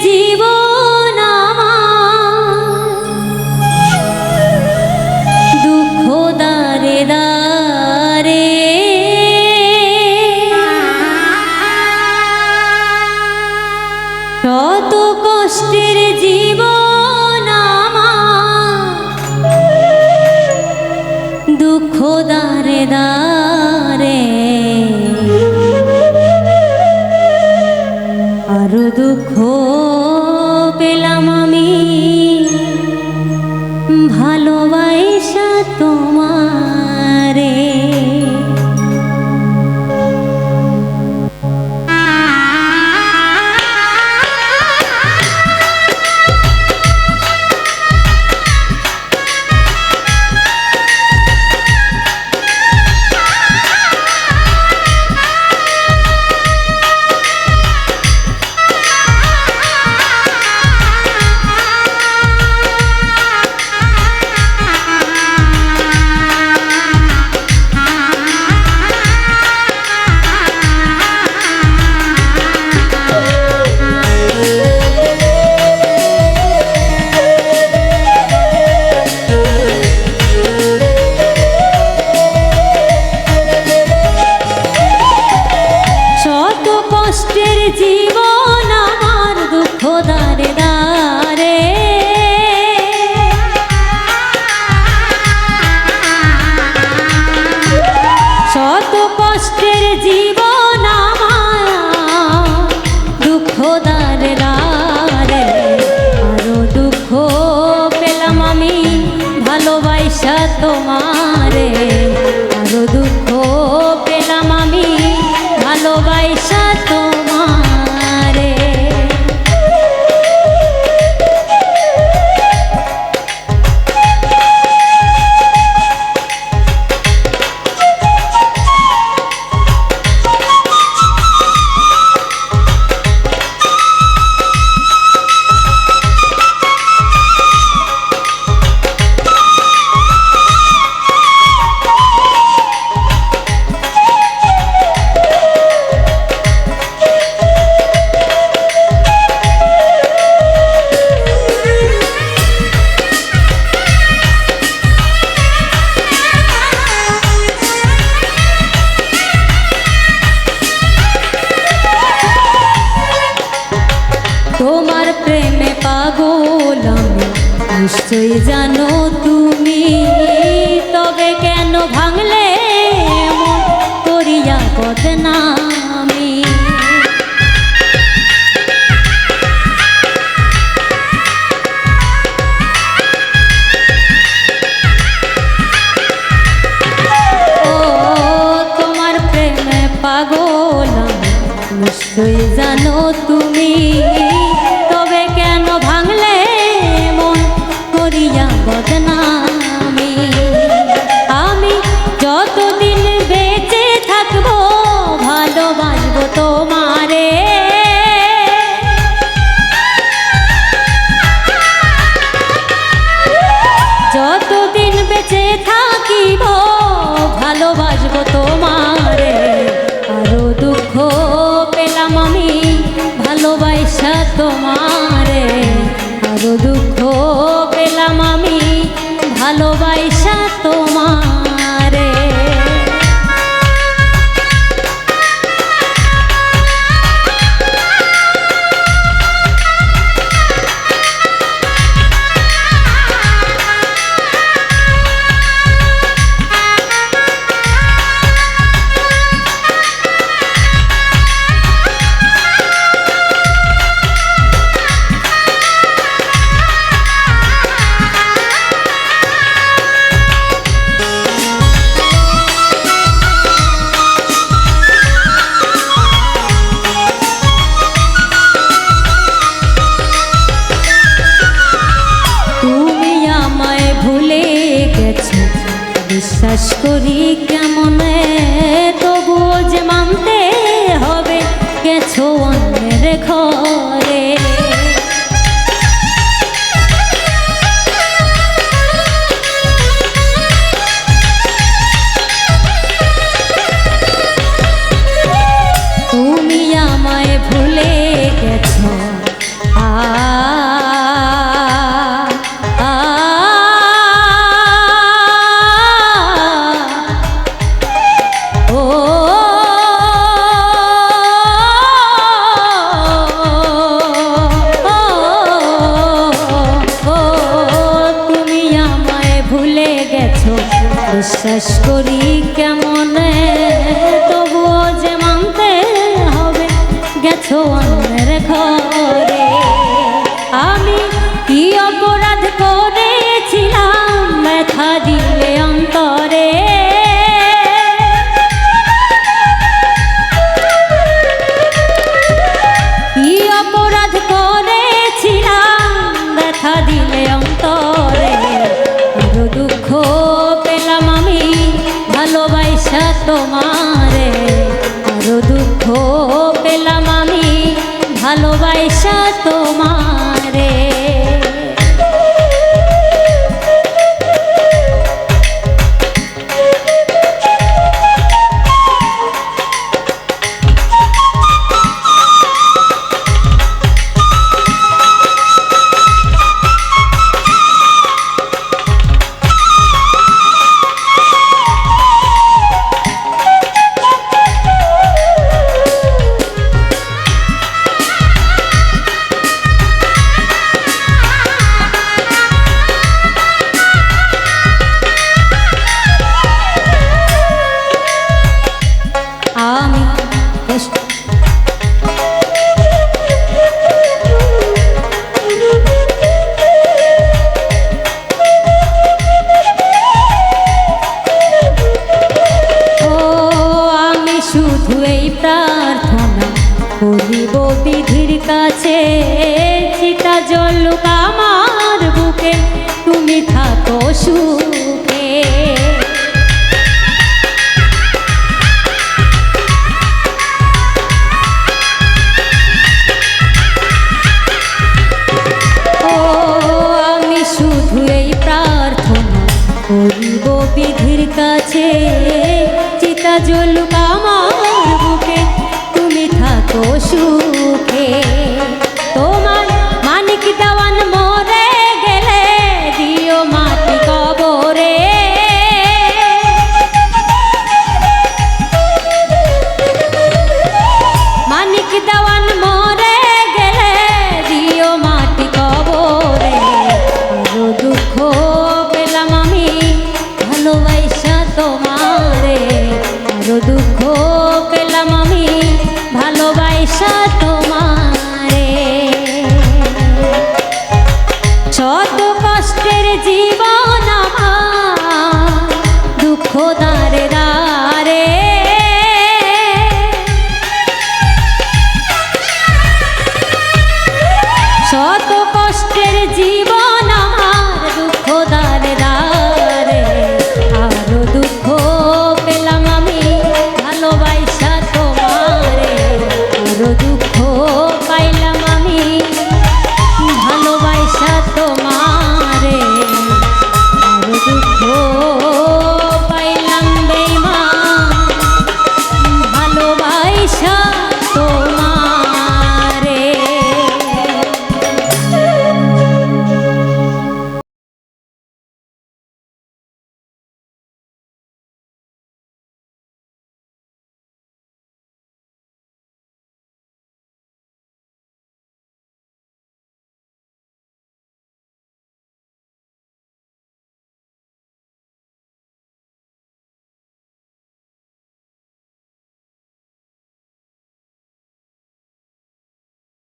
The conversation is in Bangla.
জীবন দুঃখ দারে দারে কত কষ্টের জীবন দুঃখ পেলাম কষ্টের জীবন দুঃখ দারে আরও দুঃখ পেলাম আমি ভালোবাসা তোমারে। আরও দুঃখ পেলাম আমি ভালোবাসা তোমার। ভাঙলে করিয়া পথ না বিশ্বাস করি কেমনে? গেছো ঘরে। আমি কি অপরাধ করেছিলাম ব্যথা দিলে অন্তরে? কি অপরাধ করেছিলাম ব্যথা দিলে অন্তরে? দুঃখ পেলাম আমি ভালোবাসা তোমারে। আরও দুঃখ বিধির কাছে চিতা জল আমার বুকে। তুমি থাকো সুখে।